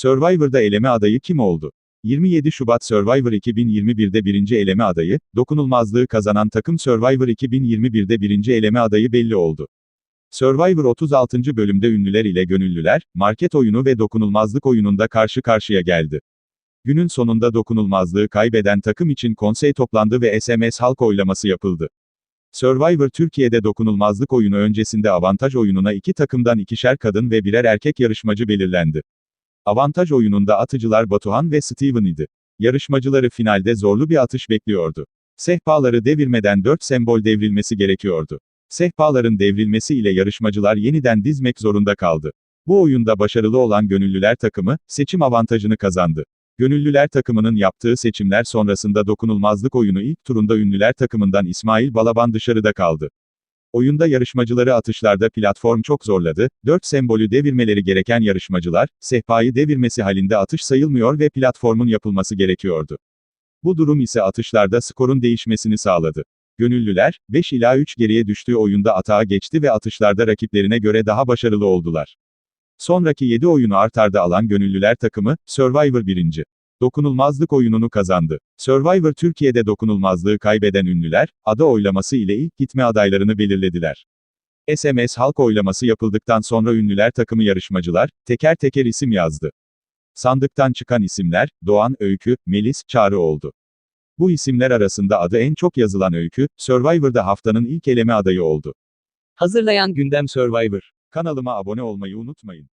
Survivor'da eleme adayı kim oldu? 27 Şubat Survivor 2021'de birinci eleme adayı, dokunulmazlığı kazanan takım Survivor 2021'de birinci eleme adayı belli oldu. Survivor 36. bölümde ünlüler ile gönüllüler, market oyunu ve dokunulmazlık oyununda karşı karşıya geldi. Günün sonunda dokunulmazlığı kaybeden takım için konsey toplandı ve SMS halk oylaması yapıldı. Survivor Türkiye'de dokunulmazlık oyunu öncesinde avantaj oyununa iki takımdan ikişer kadın ve birer erkek yarışmacı belirlendi. Avantaj oyununda atıcılar Batuhan ve Steven idi. Yarışmacıları finalde zorlu bir atış bekliyordu. Sehpaları devirmeden 4 sembol devrilmesi gerekiyordu. Sehpaların devrilmesi ile yarışmacılar yeniden dizmek zorunda kaldı. Bu oyunda başarılı olan Gönüllüler takımı, seçim avantajını kazandı. Gönüllüler takımının yaptığı seçimler sonrasında dokunulmazlık oyunu ilk turunda Ünlüler takımından İsmail Balaban dışarıda kaldı. Oyunda yarışmacıları atışlarda platform çok zorladı, 4 sembolü devirmeleri gereken yarışmacılar, sehpayı devirmesi halinde atış sayılmıyor ve platformun yapılması gerekiyordu. Bu durum ise atışlarda skorun değişmesini sağladı. Gönüllüler, 5 ila 3 geriye düştüğü oyunda atağa geçti ve atışlarda rakiplerine göre daha başarılı oldular. Sonraki 7 oyunu art arda alan Gönüllüler takımı, Survivor 1. Dokunulmazlık oyununu kazandı. Survivor Türkiye'de dokunulmazlığı kaybeden ünlüler, ada oylaması ile ilk gitme adaylarını belirlediler. SMS halk oylaması yapıldıktan sonra ünlüler takımı yarışmacılar, teker teker isim yazdı. Sandıktan çıkan isimler, Doğan, Öykü, Melis, Çağrı oldu. Bu isimler arasında adı en çok yazılan Öykü, Survivor'da haftanın ilk eleme adayı oldu. Hazırlayan Gündem Survivor. Kanalıma abone olmayı unutmayın.